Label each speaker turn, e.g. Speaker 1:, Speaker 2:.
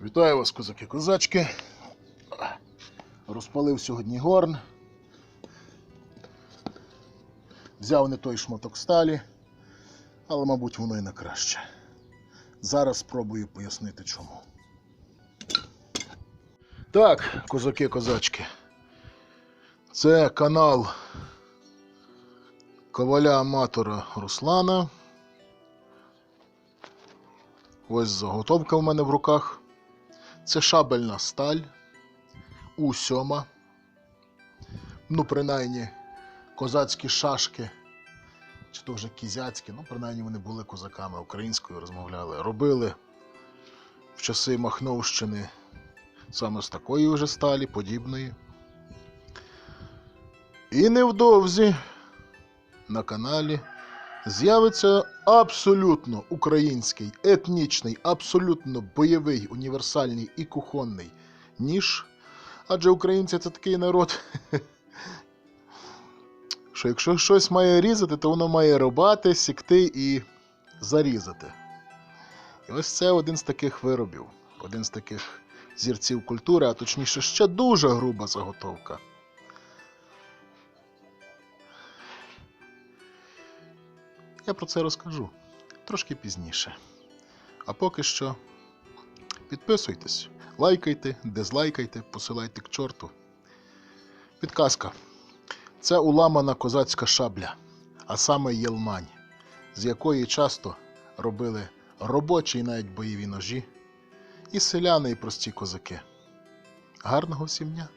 Speaker 1: Вітаю вас, козаки-козачки. Розпалив сьогодні горн. Взяв не той шматок сталі, але, мабуть, воно і на краще. Зараз спробую пояснити чому. Так, козаки-козачки. Це канал коваля аматора Руслана. Ось заготовка в мене в руках. Це шабельна сталь У7. Ну, принаймні, козацькі шашки, чи то вже кізяцькі, ну, принаймні вони були козаками, українською розмовляли. Робили в часи Махновщини саме з такої вже сталі, подібної. І невдовзі на каналі з'явиться абсолютно український, етнічний, абсолютно бойовий, універсальний і кухонний ніж. Адже українці це такий народ, що якщо щось має різати, то воно має рубати, сікти і зарізати. І ось це один з таких виробів, один з таких зірців культури, а точніше, ще дуже груба заготовка. Я про це розкажу трошки пізніше. А поки що підписуйтесь, лайкайте, дизлайкайте, посилайте к чорту. Підказка. Це уламана козацька шабля, а саме єлмань, з якої часто робили робочі і навіть бойові ножі, і селяни, і прості козаки. Гарного всім дня!